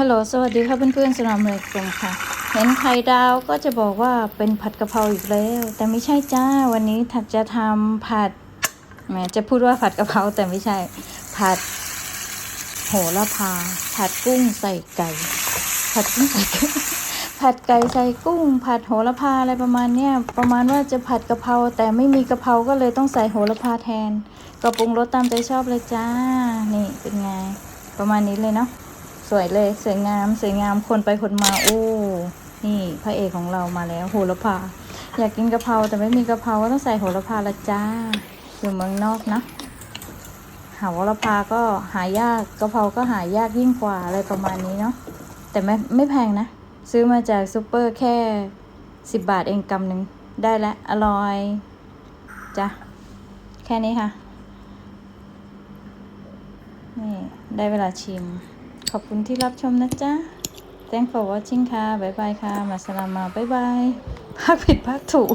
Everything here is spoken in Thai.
ฮัลโหล สวัสดีค่ะเพื่อนๆสลามเลยกมค่ะ เห็นไข่ดาวก็จะบอกว่าเป็นผัดกะเพราอีกแล้ว แต่ไม่ใช่จ้า วันนี้ถัดจะทำผัด แหม จะพูดว่าผัดกะเพราแต่ไม่ใช่ ผัด โหระพา ผัดกุ้งใส่ไก่ ผัดกุ้งใส่ไก่ผัดไก่ใส่กุ้ง ผัดโหระพาอะไรประมาณเนี้ย ประมาณว่าจะผัดกะเพราแต่ไม่มีกะเพราก็เลยต้องใส่โหระพาแทน ก็ปรุงรสตามใจชอบเลยจ้า นี่เป็นไง ประมาณนี้เลยเนาะ สวยเลยสวยงามสวยงามคนไปคนมาโอ้นี่พระเอกของเรามาแล้วโหระพา อยากกินกะเพราแต่ไม่มีกะเพราก็ต้องใส่โหระพาละจ้าอยู่เมืองนอกนะหาโหระพาก็หายากกะเพราก็หายากยิ่งกว่าอะไรประมาณนี้เนาะแต่ไม่ไม่แพงนะ ซื้อมาจากซูเปอร์แค่สิบบาทเองกำหนึ่งได้แล้วอร่อยจ้ะแค่นี้ค่ะนี่ได้เวลาชิม ขอบคุณที่รับชมนะจ๊ะ Thanks for watching ค่ะ บ๊ายบายค่ะ มาสลามา บ๊ายบายภาคผิดภาคถูก